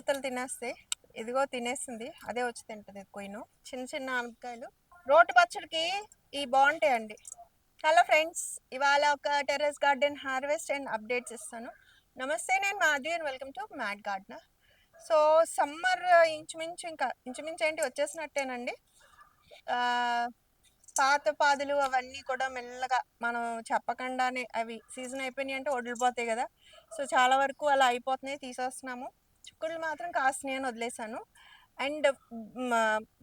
ఉడతలు తినేస్తాయి ఇదిగో తినేసింది. అదే వచ్చి తింటుంది కొయ్యను చిన్న చిన్న ఆనపకాయలు. రోటి పచ్చడికి ఇవి బాగుంటాయండి హలో ఫ్రెండ్స్ ఇవాళ ఒక terrace garden harvest and updates ఇస్తాను. నమస్తే నేను Madhavi and welcome to mad garden so summer ఇంచుమించు ఇంకా ఇంచుమించు ఏంటి వచ్చేసినట్టేనండి. పాత పాదులు అవన్నీ కూడా మెల్లగా మనం చెప్పకుండానే అవి సీజన్ అయిపోయినాయి అంటే వదిలిపోతాయి కదా. సో చాలా వరకు అలా అయిపోతున్నాయి తీసేస్తున్నాము. చిక్కుళ్ళు మాత్రం కాస్తున్నాయి అని వదిలేసాను. అండ్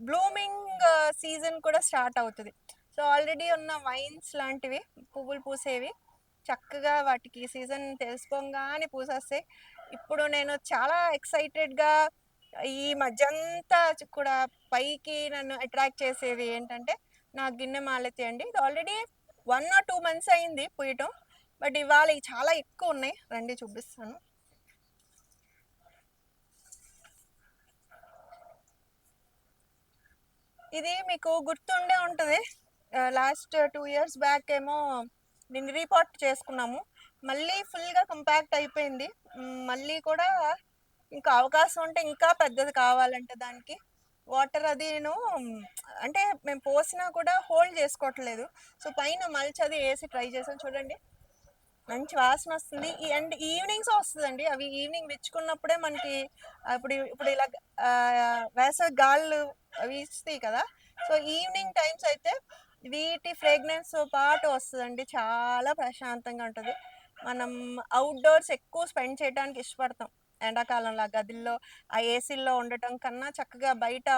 బ్లూమింగ్ సీజన్ కూడా స్టార్ట్ అవుతుంది. సో ఆల్రెడీ ఉన్న వైన్స్ లాంటివి పువ్వులు పూసేవి. చక్కగా వాటికి సీజన్ తెలుసుకోగానే పూసేస్తాయి. ఇప్పుడు నేను చాలా ఎక్సైటెడ్గా ఈ మధ్యంతా కూడా పైకి నన్ను అట్రాక్ట్ చేసేది ఏంటంటే నా గిన్నె మాలతి అండి. ఇది already one or two months అయింది పూయటం. బట్ ఇవాళ చాలా ఎక్కువ ఉన్నాయి. రండి చూపిస్తాను. ఇది మీకు గుర్తుండే ఉంటుంది. లాస్ట్ టూ ఇయర్స్ బ్యాక్ ఏమో దీన్ని రీపాట్ చేసుకున్నాము. మళ్ళీ ఫుల్గా కంపాక్ట్ అయిపోయింది. మళ్ళీ కూడా ఇంకా అవకాశం ఉంటే ఇంకా పెద్దది కావాలంటే దానికి. వాటర్ అది నేను అంటే మేము పోసినా కూడా హోల్డ్ చేసుకోవట్లేదు. సో పైన మల్చి అది వేసి ట్రై చేసాను చూడండి. మంచి వాసన వస్తుంది. ఈ అండ్ ఈవినింగ్స్ వస్తుందండి. అవి ఈవినింగ్ విచ్చుకున్నప్పుడే మనకి ఇప్పుడు ఇప్పుడు ఇలా వేసవి గాళ్ళు అవి ఇస్తాయి కదా. సో ఈవినింగ్ టైమ్స్ అయితే వీటి ఫ్రేగ్రెన్స్ పాటు వస్తుందండి. చాలా ప్రశాంతంగా ఉంటుంది. మనం అవుట్డోర్స్ ఎక్కువ స్పెండ్ చేయడానికి ఇష్టపడతాం. ఎండాకాలంలో గదిల్లో ఆ ఏసీల్లో ఉండటం కన్నా చక్కగా బయట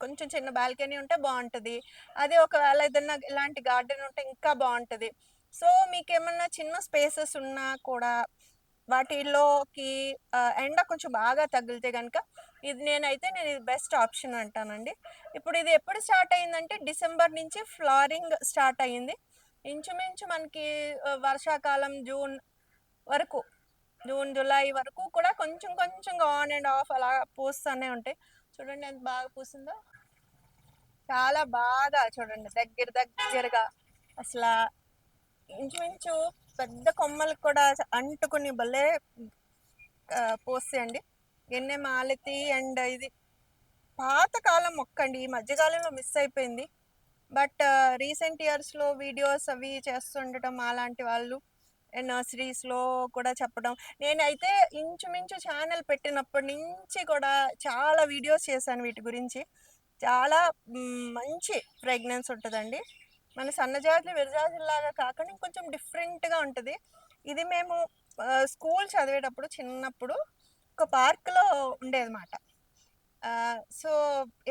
కొంచెం చిన్న బాల్కనీ ఉంటే బాగుంటుంది. అదే ఒకవేళ ఏదైనా ఇలాంటి గార్డెన్ ఉంటే ఇంకా బాగుంటుంది. సో మీకు ఏమన్నా చిన్న స్పేసెస్ ఉన్నా కూడా వాటిలోకి ఎండ కొంచెం బాగా తగిలితే కనుక ఇది నేనైతే నేను ఇది బెస్ట్ ఆప్షన్ అంటానండి. ఇప్పుడు ఇది ఎప్పుడు స్టార్ట్ అయిందంటే డిసెంబర్ నుంచి ఫ్లారింగ్ స్టార్ట్ అయ్యింది. ఇంచుమించు మనకి వర్షాకాలం జూన్ వరకు జూన్ జూలై వరకు కూడా కొంచెం కొంచెంగా ఆన్ అండ్ ఆఫ్ అలా పూస్తూనే ఉంటాయి. చూడండి ఎంత బాగా పూసిందో చాలా బాగా చూడండి దగ్గర దగ్గరగా అసలు ఇంచుమించు పెద్ద కొమ్మలకు కూడా అంటుకుని భలే పోసేయండి పోస్తాయండి. ఎన్నె మాలతి అండ్ ఇది పాతకాలం మొక్క అండి ఈ మధ్యకాలంలో మిస్ అయిపోయింది. బట్ రీసెంట్ ఇయర్స్లో వీడియోస్ అవి చేస్తుండటం అలాంటి వాళ్ళు నర్సరీస్లో కూడా చెప్పడం. నేనైతే ఇంచుమించు ఛానల్ పెట్టినప్పటి నుంచి కూడా చాలా వీడియోస్ చేశాను వీటి గురించి. చాలా మంచి ప్రెగ్నెన్స్ ఉంటుందండి. మన సన్నజాతులు విరజాజులాగా కాకుండా ఇంకొంచెం డిఫరెంట్గా ఉంటుంది. ఇది మేము స్కూల్ చదివేటప్పుడు చిన్నప్పుడు ఒక పార్క్లో ఉండేదన్నమాట. సో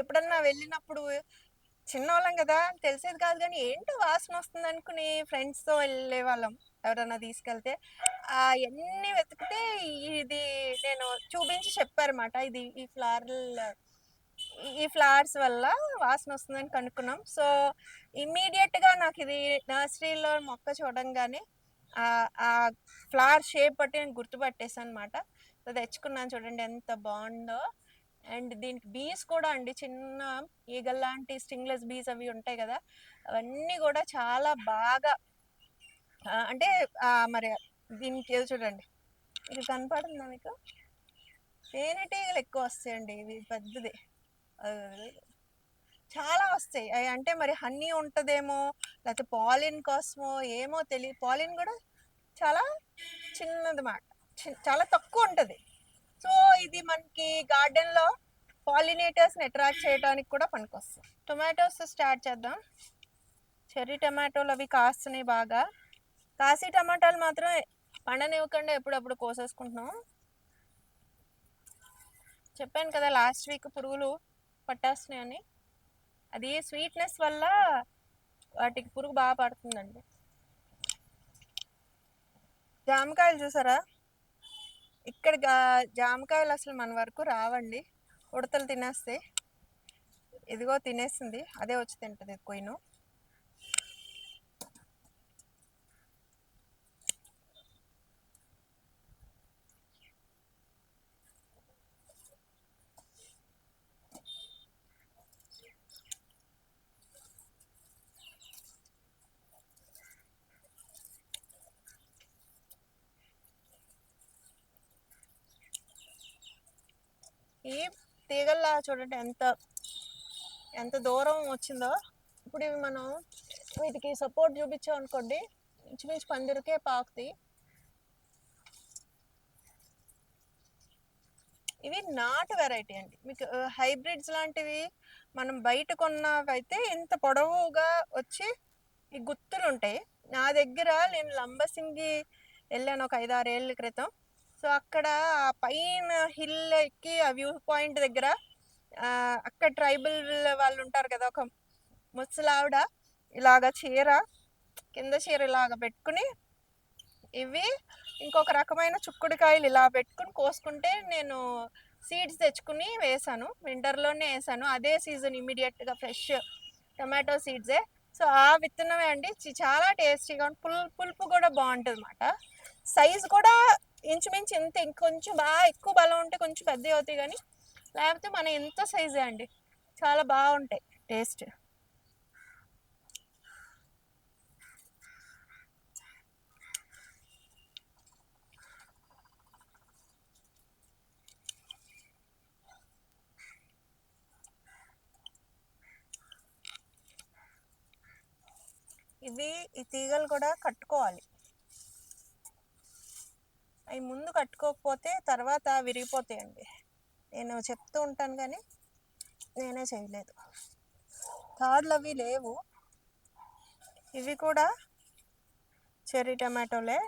ఎప్పుడన్నా వెళ్ళినప్పుడు చిన్నవాళ్ళం కదా తెలిసేది కాదు కానీ ఏంటో వాసన వస్తుంది అనుకుని ఫ్రెండ్స్తో వెళ్ళే వాళ్ళం ఎవరన్నా తీసుకెళ్తే. అవన్నీ వెతికితే ఇది నేను చూపించి చెప్పారన్నమాట. ఇది ఈ ఫ్లారల్ ఈ ఫ్లవర్స్ వల్ల వాసన వస్తుందని కనుక్కున్నాం. సో ఇమ్మీడియట్గా నాకు ఇది నర్సరీలో మొక్క చూడంగానే ఆ- ఫ్లవర్ షేప్ బట్టి నేను గుర్తుపట్టేసాను అనమాట సో తెచ్చుకున్నాను చూడండి ఎంత బాగుందో. అండ్ దీనికి బీస్ కూడా అండి చిన్న ఈగల్లాంటి స్టింగ్లెస్ బీస్ అవి ఉంటాయి కదా అవన్నీ కూడా చాలా బాగా అంటే మరి దీనికి ఏదో చూడండి. ఇది కనపడుతుందా మీకు? తేనెటీగలు ఎక్కువ వస్తాయండి ఇది పెద్దది. చాలా వస్తాయి. అవి అంటే మరి హన్నీ ఉంటుందేమో లేకపోతే పాలిన్ కోసమో ఏమో తెలియదు పాలిన్ కూడా చాలా చిన్నది మాట చాలా తక్కువ ఉంటుంది. సో ఇది మనకి గార్డెన్లో పాలినేటర్స్ని అట్రాక్ట్ చేయడానికి కూడా పనికొస్తుంది టొమాటోస్ స్టార్ట్ చేద్దాం. చెర్రీ టమాటోలు అవి కాస్తున్నాయి బాగా. కాసి టమాటాలు మాత్రం పండనివ్వకుండా ఎప్పుడప్పుడు కోసేసుకుంటున్నాం. చెప్పాను కదా లాస్ట్ వీక్ పురుగులు పట్టేస్తున్నాయని. అది స్వీట్నెస్ వల్ల వాటికి పురుగు బాగా పడుతుందండి. జామకాయలు చూసారా? ఇక్కడ జామకాయలు అసలు మన వరకు రావండి. ఉడతలు తినేస్తాయి ఇదిగో తినేస్తుంది అదే వచ్చి తింటుంది కొయ్యను ఈ తీగల్లా చూడండి ఎంత ఎంత దూరం వచ్చిందో. ఇప్పుడు ఇవి మనం వీటికి సపోర్ట్ చూపించాం అనుకోండి ఇంచుమించు పందిరికే పాకుతాయి. ఇవి నాటు వెరైటీ అండి. మీకు హైబ్రిడ్స్ లాంటివి మనం బయట కొన్నవైతే ఇంత పొడవుగా వచ్చి ఈ గుత్తులు ఉంటాయి. నా దగ్గర నేను లంబసింగి వెళ్ళాను ఒక ఐదు ఆరు ఏళ్ళ క్రితం. సో అక్కడ ఆ పైన హిల్ ఎక్కి ఆ వ్యూ పాయింట్ దగ్గర అక్కడ ట్రైబల్ వాళ్ళు ఉంటారు కదా ఒక ముసలావిడ ఇలాగ చీర కింద చీర ఇలాగ పెట్టుకుని ఇవి ఇంకొక రకమైన చుక్కుడుకాయలు ఇలా పెట్టుకుని కోసుకుంటే నేను సీడ్స్ తెచ్చుకుని వేసాను. వింటర్లోనే వేసాను. అదే సీజన్ ఇమీడియట్గా ఫ్రెష్ టమాటో సీడ్సే. సో ఆ విత్తనమే అండి. చాలా టేస్టీగా పుల్ పులుపు కూడా బాగుంటుంది అనమాట సైజ్ కూడా ఇంచుమించు ఇంత ఇంకొంచెం బాగా ఎక్కువ బలం ఉంటే కొంచెం పెద్దవి అవుతాయి కానీ లేకపోతే మన ఎంత సైజే అండి. చాలా బాగుంటాయి టేస్ట్. ఇవి ఈ తీగలు కూడా కట్టుకోవాలి. అవి ముందు కట్టుకోకపోతే తర్వాత విరిగిపోతాయండి. నేను చెప్తూ ఉంటాను కానీ నేనే చేయలేదు. థర్డ్లు అవి లేవు. ఇవి కూడా చెర్రీ టమాటోలే.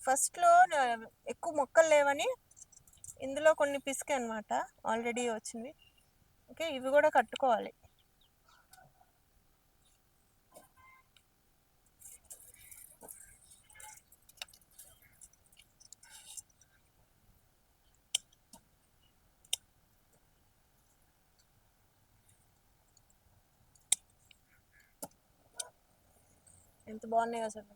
ఫస్ట్లో ఎక్కువ మొక్కలు లేవని ఇందులో కొన్ని పిసికి అనమాట ఆల్రెడీ వచ్చింది ఓకే ఇవి కూడా కట్టుకోవాలి. ఎంత బాగున్నాయి అసలు.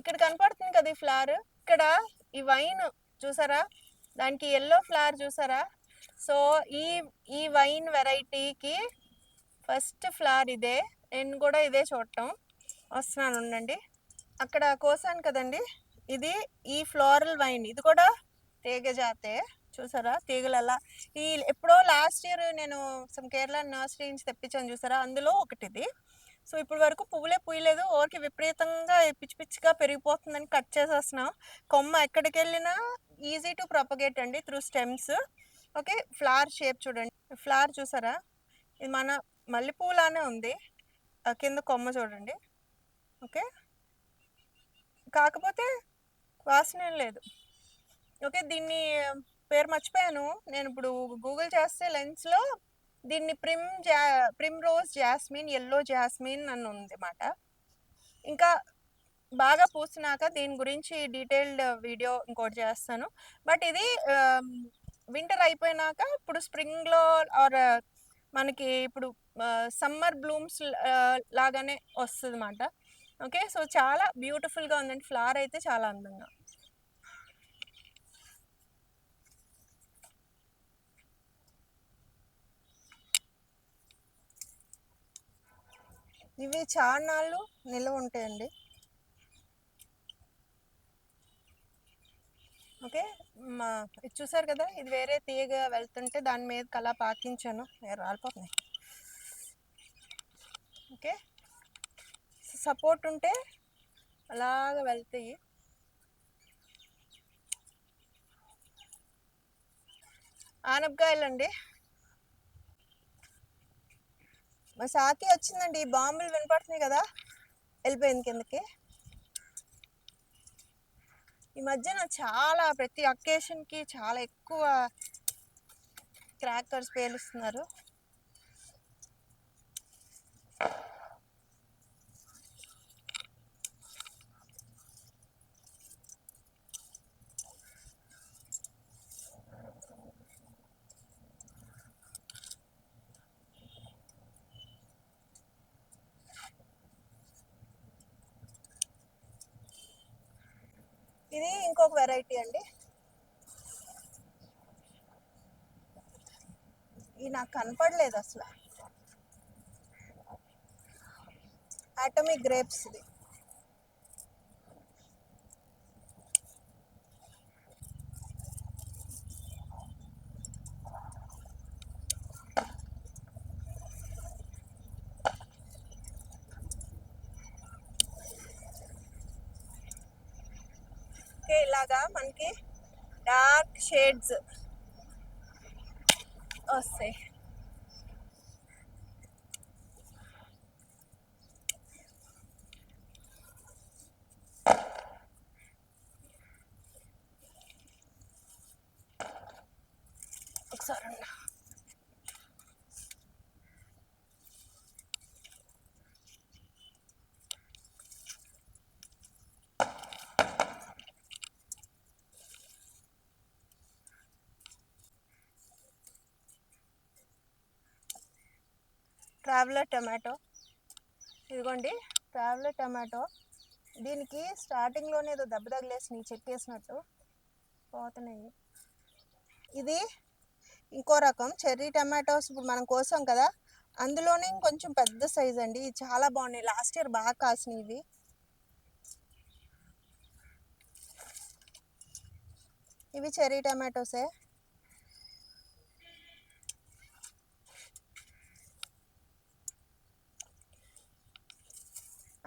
ఇక్కడ కనపడుతుంది కదా ఈ ఫ్లవర్ ఇక్కడ ఈ వైన్ చూసారా? దానికి ఎల్లో ఫ్లవర్ చూసారా? సో ఈ ఈ వైన్ వెరైటీకి ఫస్ట్ ఫ్లవర్ ఇదే. నేను కూడా ఇదే చూడటం. వస్తున్నాను ఉండండి. అక్కడ కోసాను కదండి. ఇది ఈ ఫ్లోరల్ వైన్ ఇది కూడా తీగ జాతే చూసారా? తీగలు ఈ ఎప్పుడో లాస్ట్ ఇయర్ నేను సమ్ కేరళ నర్సరీ నుంచి తెప్పించాను చూసారా? అందులో ఒకటి ఇది సో ఇప్పటి వరకు పువ్వులే పూయలేదు. ఓరికి విపరీతంగా పిచ్చి పిచ్చిగా పెరిగిపోతుందని కట్ చేసేస్తున్నాం. కొమ్మ ఎక్కడికి వెళ్ళినా ఈజీ టు ప్రొపగేట్ అండి through stems okay flower shape చూడండి. ఫ్లవర్ చూసారా? ఇది మన మల్లెపూలానే ఉంది. ఆ కింద కొమ్మ చూడండి. ఓకే కాకపోతే వాసన ఏం లేదు. ఓకే దీన్ని పేరు మర్చిపోయాను. నేను ఇప్పుడు గూగుల్ చేస్తే లెన్స్లో దీన్ని ప్రిమ్ జా primrose jasmine yellow jasmine అని ఉంది అన్నమాట ఇంకా బాగా పూసినాక దీని గురించి డీటెయిల్డ్ వీడియో ఇంకోటి చేస్తాను. బట్ ఇది um, వింటర్ అయిపోయినాక ఇప్పుడు స్ప్రింగ్లో ఆర్ uh, మనకి ఇప్పుడు uh, సమ్మర్ బ్లూమ్స్ uh, లాగానే వస్తుంది అన్నమాట ఓకే సో చాలా బ్యూటిఫుల్గా ఉందండి. ఫ్లవర్ అయితే చాలా అందంగా. ఇవి చాన్నాళ్ళు నిల్వ ఉంటాయండి. ఓకే మా ఇది చూసారు కదా ఇది వేరే తీయగా వెళ్తుంటే దాని మీద అలా పాకించాను. ఏ రాలిపోతున్నాయి ఓకే సపోర్ట్ ఉంటే అలాగ వెళ్తాయి. ఆనపకాయలండి. మా సాకి వచ్చిందండి బాంబులు వినపడుతున్నాయి కదా. వెళ్ళిపోయింది కిందకి. ఈ మధ్యన చాలా ప్రతి అకేషన్కి చాలా ఎక్కువ క్రాకర్స్ పేలుస్తున్నారు. వెరైటీ అండి. ఇది నాకు కనపడలేదు అసలు. ఆటమిక్ గ్రేప్స్ది ఇలాగా మనకి డార్క్ షేడ్స్ వస్తాయి ఒకసారి అన్న. Traveller tomato. ఇదిగోండి ట్రావెలర్ టమాటో. దీనికి స్టార్టింగ్లోనే ఏదో దెబ్బ తగిలేసినాయి చెక్కేసినట్టు పోతున్నాయి. ఇది ఇంకో రకం చెర్రీ టమాటోస్ ఇప్పుడు మనం కోసాం కదా అందులోనే ఇంకొంచెం పెద్ద సైజ్ అండి. ఇది చాలా బాగున్నాయి. లాస్ట్ ఇయర్ బాగా కాసినాయి ఇవి. ఇవి చెర్రీ టమాటోసే.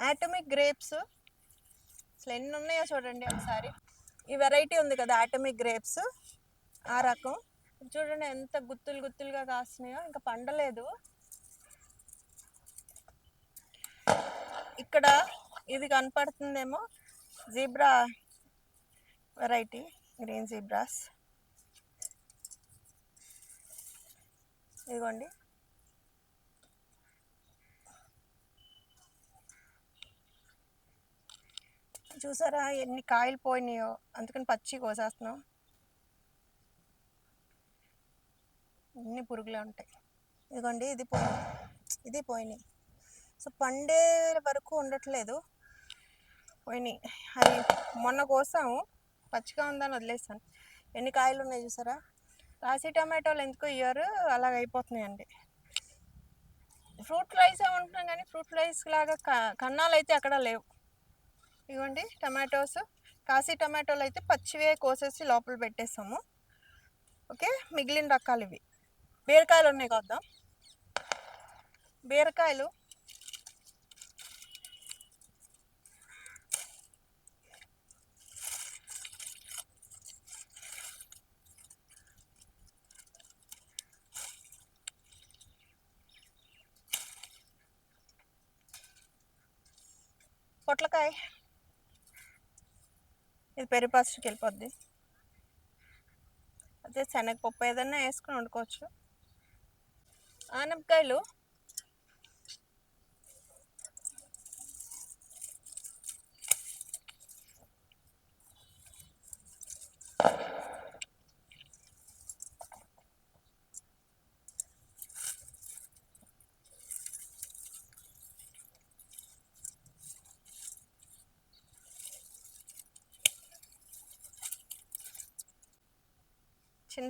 ఆటమిక్ గ్రేప్స్ అసలు ఎన్ని ఉన్నాయో చూడండి ఒకసారి. ఈ వెరైటీ ఉంది కదా ఆటమిక్ గ్రేప్స్ ఆ రకం. చూడండి ఎంత గుత్తులు గుత్తులుగా కాస్తున్నాయో ఇంకా పండలేదు. ఇక్కడ ఇది కనపడుతుందేమో జీబ్రా వెరైటీ గ్రీన్ జీబ్రాస్ ఇదిగోండి. చూసారా? ఎన్ని కాయలు పోయినాయో. అందుకని పచ్చి కోసేస్తున్నాం. అన్ని పురుగులే ఉంటాయి. ఇదిగోండి ఇది పోయింది ఇది పోయినాయి. సో పండే వరకు ఉండట్లేదు. పోయినాయి. అది మొన్న కోసాము. పచ్చిగా ఉందని వదిలేసాను. ఎన్ని కాయలు ఉన్నాయి చూసారా? రాసి టమాటోలు ఎందుకో ఇయ్యారు అలాగ అయిపోతున్నాయండి. ఫ్రూట్ ఫ్లైస్ ఉంటున్నాం కానీ ఫ్రూట్ ఫ్లైస్ లాగా క- కన్నాలు అయితే అక్కడ లేవు. ఇగోండి టమాటోస్. కాశీ టమాటోలు అయితే పచ్చివే కోసేసి లోపల పెట్టేస్తాము ఓకే మిగిలిన రకాలు ఇవి. బీరకాయలు ఉన్నాయి కొద్దాం బీరకాయలు. పొట్లకాయ. ఇది పెరిపాస్ట్కి వెళ్ళిపోద్ది. అదే శనగపప్పు ఏదైనా వేసుకుని వండుకోవచ్చు. ఆనపకాయలు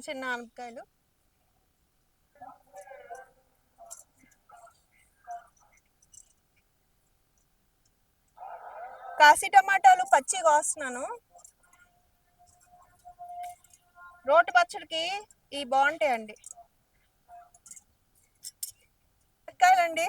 చిన్న ఆనపకాయలు. కాసి టమాటాలు పచ్చి కోస్తున్నాను. రోటి పచ్చడికి ఈ బాగుంటాయండి. కాయలండి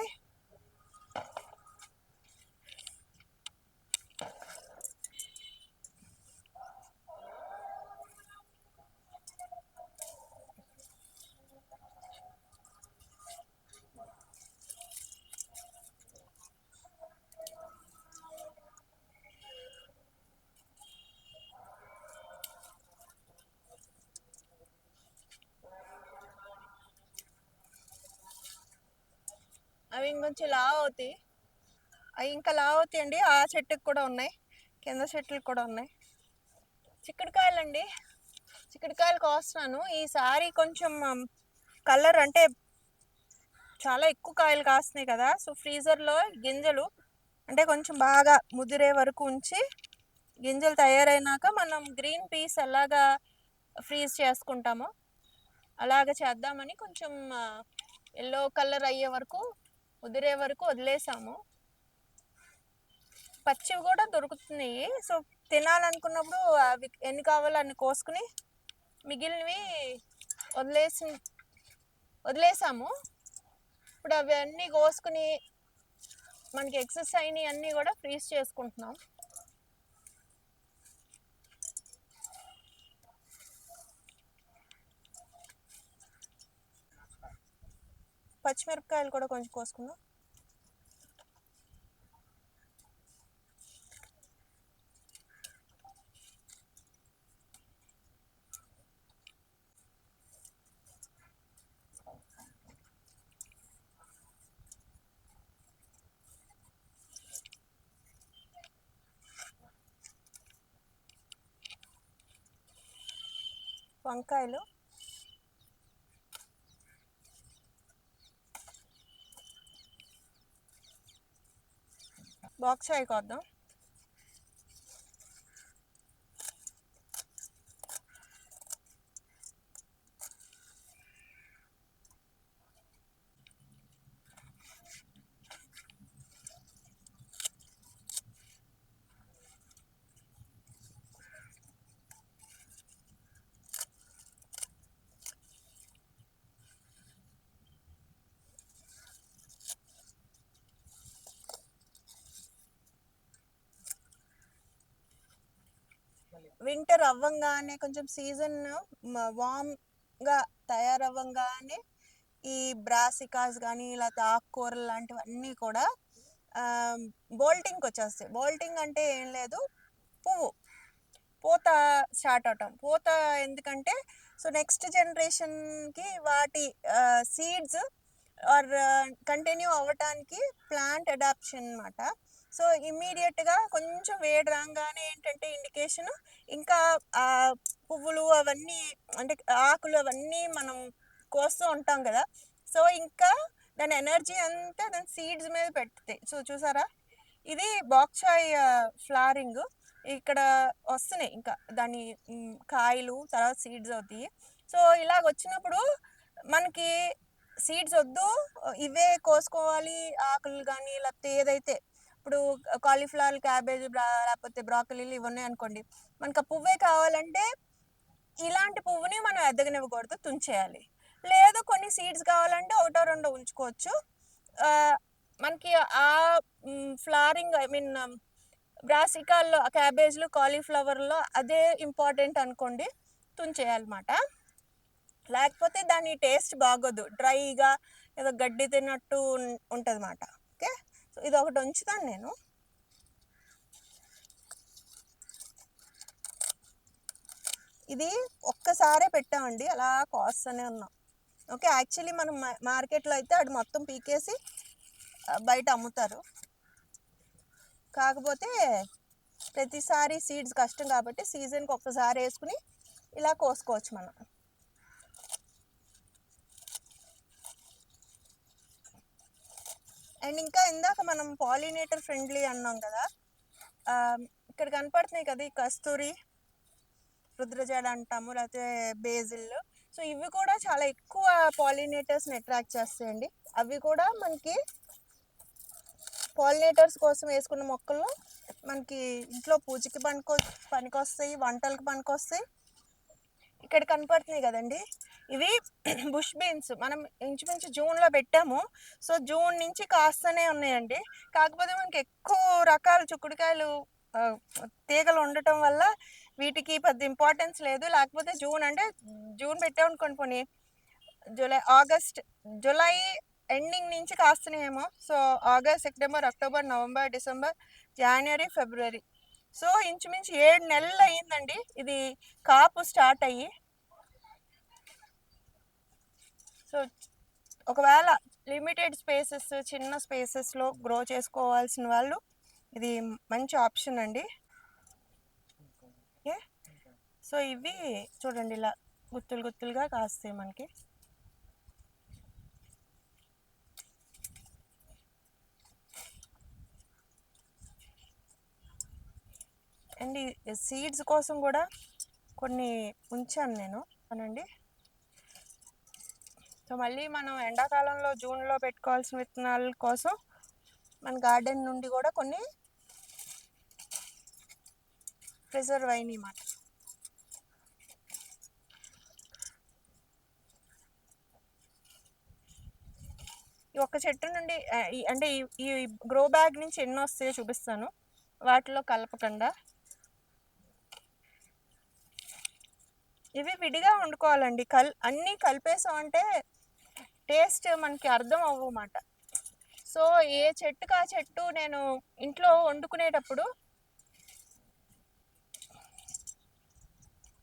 అవి లావతి. అవి ఇంకా లావ్ అండి ఆ చెట్టుకి కూడా ఉన్నాయి. కింద చెట్లు కూడా ఉన్నాయి. చిక్కుడుకాయలండి. చిక్కుడుకాయలు కోస్తున్నాను. ఈసారి కొంచెం కలర్ అంటే చాలా ఎక్కువ కాయలు కాస్తున్నాయి కదా. సో ఫ్రీజర్లో గింజలు అంటే కొంచెం బాగా ముదిరే వరకు ఉంచి గింజలు తయారైనాక మనం గ్రీన్ పీస్ ఎలాగా ఫ్రీజ్ చేసుకుంటామో అలాగ చేద్దామని కొంచెం ఎల్లో కలర్ అయ్యే వరకు ఉదిరే వరకు వదిలేసాము. పచ్చివి కూడా దొరుకుతున్నాయి. సో తినాలనుకున్నప్పుడు అవి ఎన్ని కావాలో అన్ని కోసుకుని మిగిలినవి వదిలేసి వదిలేసాము. ఇప్పుడు అవి అన్నీ కోసుకుని మనకి ఎక్సర్సైజ్ అయినవి అన్నీ కూడా ఫ్రీజ్ చేసుకుంటున్నాం. పచ్చిమిరపకాయలు కూడా కొంచెం కోసుకుందాం. వంకాయలు బాక్స్ అయి వింటర్ అవ్వంగానే కొంచెం సీజన్ వామ్గా తయారవ్వంగానే ఈ బ్రాసికాస్ కానీ లేకపోతే ఆకుకూరలు లాంటివన్నీ కూడా బోల్టింగ్కి వచ్చేస్తాయి బోల్టింగ్ అంటే ఏం లేదు పువ్వు. పూత స్టార్ట్ అవటం. పూత ఎందుకంటే సో నెక్స్ట్ జనరేషన్కి వాటి సీడ్స్ ఆర్ కంటిన్యూ అవ్వటానికి ప్లాంట్ అడాప్షన్ అనమాట సో ఇమ్మీడియట్గా కొంచెం వేడి రాగానే ఏంటంటే ఇండికేషన్ ఇంకా ఆ పువ్వులు అవన్నీ అంటే ఆకులు అవన్నీ మనం కోస్తూ ఉంటాం కదా. సో ఇంకా దాని ఎనర్జీ అంతా దాని సీడ్స్ మీద పెడుతుంది. సో చూసారా? ఇది బాక్సాయ్ ఫ్లారింగ్ ఇక్కడ వస్తున్నాయి ఇంకా దాని కాయలు తర్వాత సీడ్స్ అవుతాయి. సో ఇలాగ వచ్చినప్పుడు మనకి సీడ్స్ వద్దు ఇవే కోసుకోవాలి ఆకులు కానీ లేకపోతే ఏదైతే ఇప్పుడు కాలీఫ్లవర్ క్యాబేజ్ లేకపోతే బ్రాకలీలు ఇవి ఉన్నాయి అనుకోండి. మనకు ఆ పువ్వే కావాలంటే ఇలాంటి పువ్వుని మనం ఎదగనివ్వకూడదు తుంచేయాలి. లేదు కొన్ని సీడ్స్ కావాలంటే ఒకటో రెండో ఉంచుకోవచ్చు. మనకి ఆ ఫ్లారింగ్ ఐ మీన్ బ్రాసికాల్లో క్యాబేజ్లు కాలీఫ్లవర్లో అదే ఇంపార్టెంట్ అనుకోండి తుంచేయాలన్నమాట. లేకపోతే దాని టేస్ట్ బాగోదు డ్రైగా ఏదో గడ్డి తిన్నట్టు ఉంటుంది అన్నమాట సో ఇది ఒకటి ఉంచుతాను నేను. ఇది ఒక్కసారే పెట్టామండి అలా కాస్తూనే ఉన్నాం. ఓకే యాక్చువల్లీ మనం మార్కెట్లో అయితే అది మొత్తం పీకేసి బయట అమ్ముతారు. కాకపోతే ప్రతిసారి సీడ్స్ కష్టం కాబట్టి సీజన్కి ఒక్కసారి వేసుకుని ఇలా కోసుకోవచ్చు మనం. అండ్ ఇంకా ఇందాక మనం పాలినేటర్ ఫ్రెండ్లీ అన్నాం కదా ఇక్కడ కనపడుతున్నాయి కదా ఈ కస్తూరి రుద్రజాడ అంటాము లేకపోతే బేజిల్. సో ఇవి కూడా చాలా ఎక్కువ పాలినేటర్స్ని అట్రాక్ట్ చేస్తాయండి. అవి కూడా మనకి పాలినేటర్స్ కోసం వేసుకున్న మొక్కలు మనకి ఇంట్లో పూజకి పనికొ పనికొస్తాయి వంటలకు పనికొస్తాయి. ఇక్కడ కనపడుతున్నాయి కదండి. ఇవి బుష్ బీన్స్. మనం ఇంచుమించు జూన్లో పెట్టాము. సో జూన్ నుంచి కాస్తూనే ఉన్నాయండి. కాకపోతే మనకి ఎక్కువ రకాల చుక్కుడుకాయలు తీగలు ఉండటం వల్ల వీటికి పెద్ద ఇంపార్టెన్స్ లేదు. లేకపోతే జూన్ అంటే జూన్ పెట్టామనుకోండి పోనీ జూలై ఆగస్ట్ జూలై ఎండింగ్ నుంచి కాస్తున్నాయేమో. So August September October November December జనవరి ఫిబ్రవరి. సో ఇంచుమించు ఏడు నెలలు అయ్యిందండి ఇది కాపు స్టార్ట్ అయ్యి సో ఒకవేళ లిమిటెడ్ స్పేసెస్ చిన్న స్పేసెస్లో గ్రో చేసుకోవాల్సిన వాళ్ళు ఇది మంచి ఆప్షన్ అండి. ఓకే సో ఇవి చూడండి ఇలా గుత్తులు గుత్తులుగా కాస్తాయి మనకి. అండ్ సీడ్స్ కోసం కూడా కొన్ని ఉంచాను నేను. అనండి సో మళ్ళీ మనం ఎండాకాలంలో జూన్లో పెట్టుకోవాల్సిన విత్తనాల కోసం మన గార్డెన్ నుండి కూడా కొన్ని ప్రిజర్వ్ అయినాయి మాట ఈ ఒక్క చెట్టు నుండి అంటే ఈ ఈ గ్రో బ్యాగ్ నుంచి ఎన్నో వస్తాయో చూపిస్తాను. వాటిలో కలపకుండా. ఇవి విడిగా వండుకోవాలండి. కల్ అన్నీ కలిపేసాం అంటే టేస్ట్ మనకి అర్థం అవ్వమాట. సో ఏ చెట్టుకు ఆ చెట్టు నేను ఇంట్లో వండుకునేటప్పుడు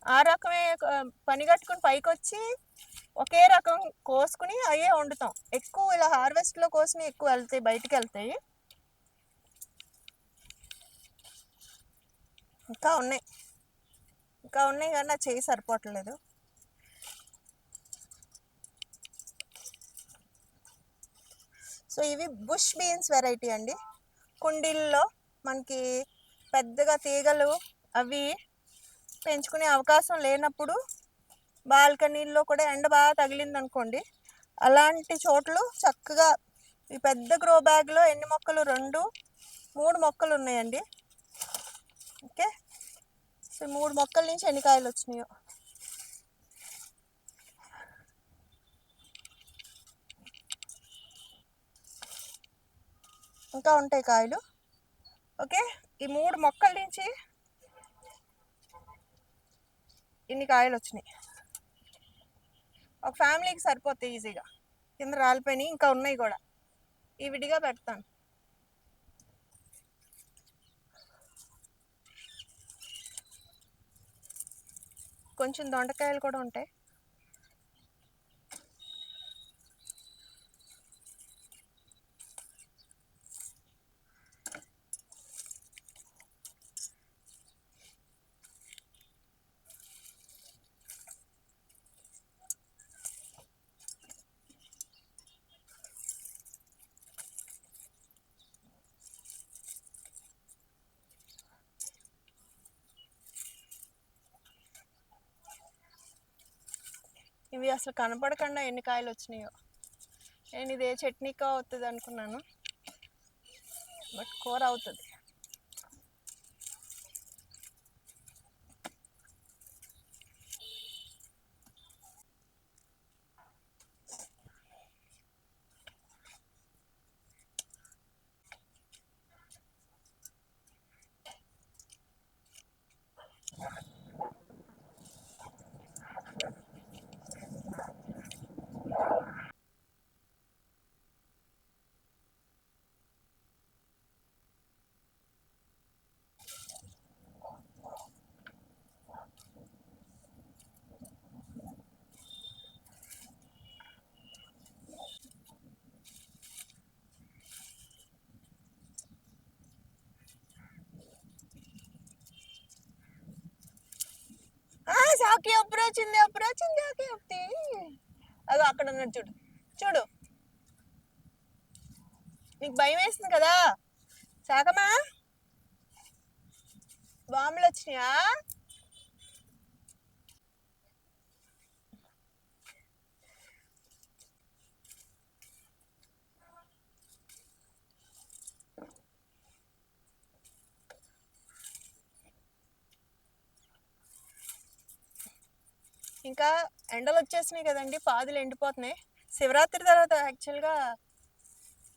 ఆ రకమే పని కట్టుకుని పైకి వచ్చి ఒకే రకం కోసుకుని అయ్యే వండుతాం. ఎక్కువ ఇలా హార్వెస్ట్లో కోసుకుని ఎక్కువ వెళ్తాయి బయటికి వెళ్తాయి. ఇంకా ఉన్నాయి. ఇంకా ఉన్నాయి కానీ నా చేయి సరిపోవట్లేదు. సో ఇవి బుష్ బీన్స్ వెరైటీ అండి. కుండీల్లో మనకి పెద్దగా తీగలు అవి పెంచుకునే అవకాశం లేనప్పుడు బాల్కనీల్లో కూడా ఎండ బాగా తగిలింది అనుకోండి అలాంటి చోట్లు చక్కగా ఈ పెద్ద గ్రో బ్యాగ్లో ఎన్ని మొక్కలు? రెండు మూడు మొక్కలు ఉన్నాయండి ఓకే? సో మూడు మొక్కల నుంచి ఎన్ని కాయలు వచ్చినాయో? ఇంకా ఉంటాయి కాయలు. ఓకే? ఈ మూడు మొక్కల నుంచి ఇన్ని కాయలు వచ్చినాయి. ఒక ఫ్యామిలీకి సరిపోతాయి ఈజీగా. కింద రాలిపోయినాయి ఇంకా ఉన్నాయి కూడా. ఈ విడిగా పెడతాను. కొంచెం దొండకాయలు కూడా ఉంటాయి. ఇవి అసలు కనపడకుండా ఎన్ని కాయలు వచ్చినాయో. నేను ఇదే చట్నీకా అవుతుంది అనుకున్నాను. బట్ కూర అవుతుంది. ఓకే సాకి అప్పుడు వచ్చింది అప్పుడు అదో అక్కడ ఉన్నాడు చూడు. చూడు. నీకు భయం వేస్తుంది కదా? శాఖమా బాంబులు వచ్చినాయా ఇంకా ఎండలు వచ్చేసినాయి కదండి పాదులు ఎండిపోతున్నాయి. శివరాత్రి తర్వాత యాక్చువల్గా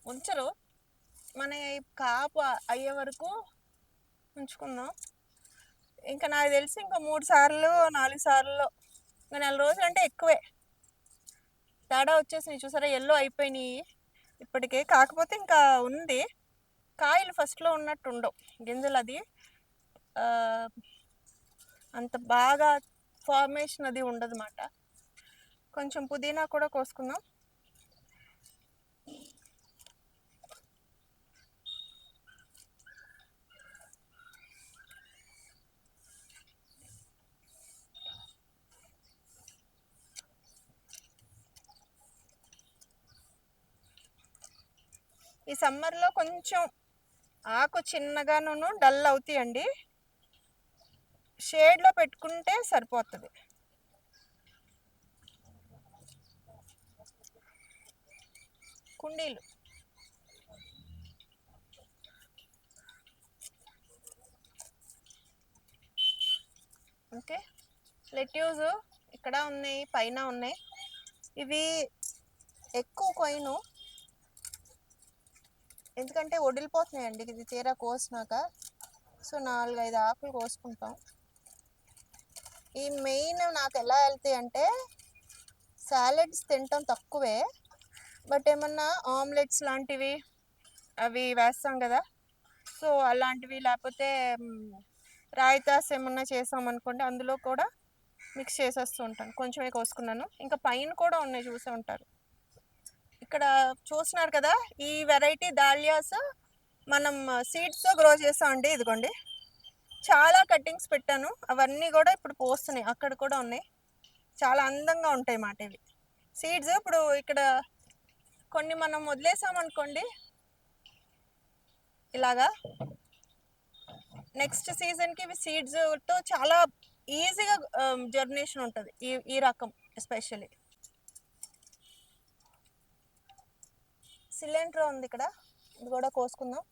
ఉంచరు. మన కాపు అయ్యే వరకు ఉంచుకుందాం. ఇంకా నాకు తెలిసి ఇంకా మూడు సార్లు నాలుగు సార్లు ఇంకా నెల రోజులు అంటే ఎక్కువే. తేడా వచ్చేసినాయి. చూసారా ఎల్లో అయిపోయినాయి. ఇప్పటికే కాకపోతే ఇంకా ఉంది. కాయలు ఫస్ట్లో ఉన్నట్టు ఉండవు. గింజలు అది అంత బాగా ఫార్మేషన్ అది ఉండదు కొంచెం పుదీనా కూడా కోసుకుందాం. ఈ సమ్మర్లో కొంచెం ఆకు చిన్నగాను డల్ అవుతాయండి. షేడ్లో పెట్టుకుంటే సరిపోతుంది. కుండీలు. ఓకే. లెట్యూస్ ఇక్కడ ఉన్నాయి పైన ఉన్నాయి. ఇవి ఎక్కువ కొయ్యను. ఎందుకంటే వడిలిపోతున్నాయండి ఇది తీరా కోసినాక. సో నాలుగైదు ఆకులు కోసుకుంటాం. ఈ మెయిన్ నాకు ఎలా వెళ్తాయి అంటే సాలెడ్స్ తినటం తక్కువే బట్ ఏమన్నా ఆమ్లెట్స్ లాంటివి అవి వేస్తాం కదా సో అలాంటివి లేకపోతే రాయితాస్ ఏమన్నా చేసాం అనుకోండి అందులో కూడా మిక్స్ చేసేస్తూ ఉంటాను కొంచెమే కోసుకున్నాను. ఇంకా పైన కూడా ఉన్నాయి చూసే ఉంటారు. ఇక్కడ చూస్తున్నారు కదా ఈ వెరైటీ దాలియాస్ మనం సీడ్స్తో గ్రో చేస్తామండి ఇదిగోండి. చాలా కట్టింగ్స్ పెట్టాను. అవన్నీ కూడా ఇప్పుడు పోస్తున్నాయి. అక్కడ కూడా ఉన్నాయి. చాలా అందంగా ఉంటాయి మాట ఇవి. సీడ్స్ ఇప్పుడు ఇక్కడ కొన్ని మనం వదిలేసామనుకోండి ఇలాగా. నెక్స్ట్ సీజన్కి ఇవి సీడ్స్తో చాలా ఈజీగా జర్నేషన్ ఉంటుంది. ఈ ఈ రకం ఎస్పెషల్లీ. సిలిండర్ ఉంది ఇక్కడ. ఇది కూడా కోసుకుందాం.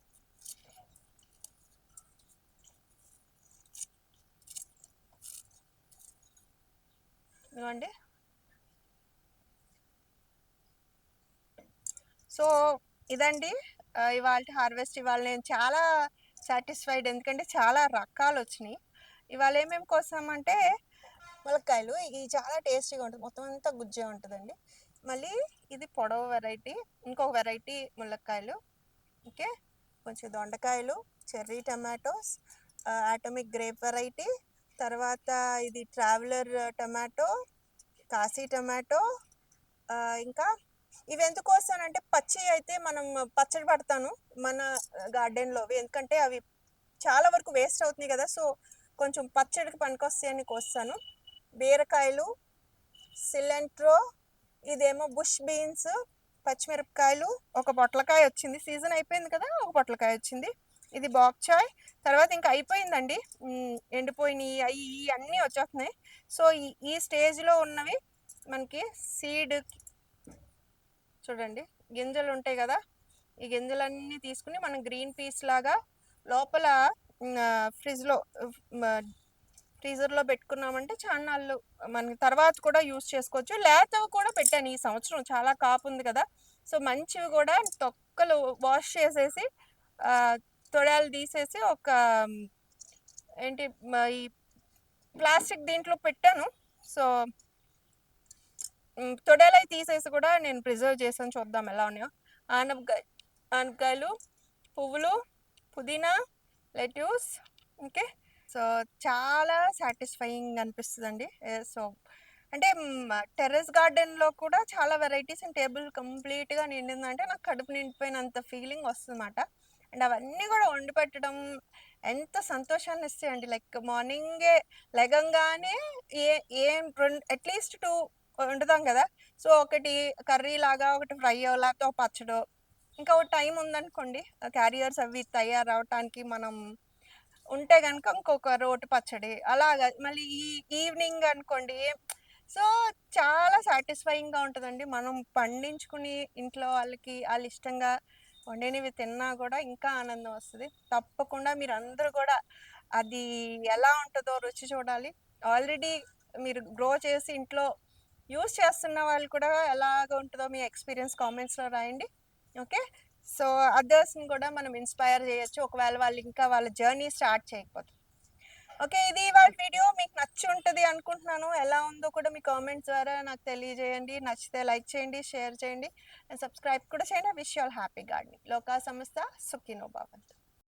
ఇవ్వండి సో ఇదండి. ఇవాళ హార్వెస్ట్ ఇవాళ నేను చాలా సాటిస్ఫైడ్. ఎందుకంటే చాలా రకాలు వచ్చినాయి. ఇవాళ ఏమేమి కోసామంటే ములక్కాయలు. ఇవి చాలా టేస్టీగా ఉంటుంది. మొత్తం అంతా గుజ్జే ఉంటుందండి. మళ్ళీ ఇది పొడవు వెరైటీ ఇంకొక వెరైటీ ములక్కాయలు. ఓకే. కొంచెం దొండకాయలు cherry tomatoes atomic grape variety తర్వాత ఇది ట్రావెలర్ టమాటో కాశీ టమాటో ఇంకా ఇవి ఎందుకు వస్తానంటే పచ్చి అయితే మనం పచ్చడి పడతాను మన గార్డెన్లో. ఎందుకంటే అవి చాలా వరకు వేస్ట్ అవుతున్నాయి కదా సో కొంచెం పచ్చడికి పనికొస్తాయని కోస్తాను. బీరకాయలు సిలెంట్రో ఇదేమో బుష్ బీన్స్ పచ్చిమిరపకాయలు ఒక పొట్లకాయ వచ్చింది. సీజన్ అయిపోయింది కదా ఒక పొట్లకాయ వచ్చింది. ఇది బాక్చాయ్ తర్వాత ఇంకా అయిపోయిందండి. ఎండిపోయినాయి అవి ఇవి అన్నీ వచ్చేస్తున్నాయి. సో ఈ ఈ స్టేజ్లో ఉన్నవి మనకి సీడ్ చూడండి గింజలు ఉంటాయి కదా. ఈ గింజలన్నీ తీసుకుని మనం గ్రీన్ పీస్ లాగా లోపల ఫ్రిడ్జ్లో ఫ్రీజర్లో పెట్టుకున్నామంటే చాన్నాళ్ళు మనకి తర్వాత కూడా యూస్ చేసుకోవచ్చు. లేతవి కూడా పెట్టాను ఈ సంవత్సరం చాలా కాపు ఉంది కదా. సో మంచివి కూడా తొక్కలు వాష్ చేసేసి తొడాలు తీసేసి ఒక ఏంటి ఈ ప్లాస్టిక్ దీంట్లో పెట్టాను. సో మ్, అవి తీసేసి కూడా నేను ప్రిజర్వ్ చేసాను చూద్దాం ఎలా ఉన్నాయో. ఆనపకాయ ఆనపకాయలు పువ్వులు పుదీనా లెట్యూస్ ఓకే. సో చాలా సాటిస్ఫైయింగ్ అనిపిస్తుందండి. సో అంటే టెర్రస్ గార్డెన్లో కూడా చాలా వెరైటీస్ అండ్ టేబుల్ కంప్లీట్గా నిండిందంటే నాకు కడుపు నిండిపోయినంత ఫీలింగ్ వస్తుందన్నమాట. అండ్ అవన్నీ కూడా వండి పెట్టడం ఎంత సంతోషాన్ని ఇస్తాయండి. లైక్ మార్నింగే లెగంగానే ఏ ఏం రెండు అట్లీస్ట్ టూ వండుతాం కదా. సో ఒకటి కర్రీ లాగా ఒకటి ఫ్రై లేకపోతే ఒక పచ్చడో. ఇంకా ఒక టైం ఉందనుకోండి క్యారియర్స్ అవి తయారవటానికి మనం ఉంటే కనుక ఇంకొక రోటి పచ్చడి అలాగా. మళ్ళీ ఈ ఈవినింగ్ అనుకోండి సో చాలా సాటిస్ఫైయింగ్గా ఉంటుందండి. మనం పండించుకుని ఇంట్లో వాళ్ళకి వాళ్ళు ఇష్టంగా వండినవి తిన్నా కూడా ఇంకా ఆనందం వస్తుంది. తప్పకుండా మీరు అందరూ కూడా అది ఎలా ఉంటుందో రుచి చూడాలి. ఆల్రెడీ మీరు గ్రో చేసి ఇంట్లో యూస్ చేస్తున్న వాళ్ళు కూడా ఎలాగ ఉంటుందో మీ ఎక్స్పీరియన్స్ కామెంట్స్లో రాయండి. ఓకే? సో అదర్స్ని కూడా మనం ఇన్స్పైర్ చేయొచ్చు. ఒకవేళ వాళ్ళు ఇంకా వాళ్ళ జర్నీ స్టార్ట్ చేయకపోతే. ఓకే ఇది వాళ్ళ వీడియో. మీకు నచ్చి ఉంటుంది అనుకుంటున్నాను. ఎలా ఉందో కూడా మీ కామెంట్స్ ద్వారా నాకు తెలియజేయండి. నచ్చితే లైక్ చేయండి షేర్ చేయండి. అండ్ సబ్స్క్రైబ్ కూడా చేయండి. విష్ ఆల్ హ్యాపీ గార్డెనింగ్ లోకా సంస్థ సుఖినో భవంతు.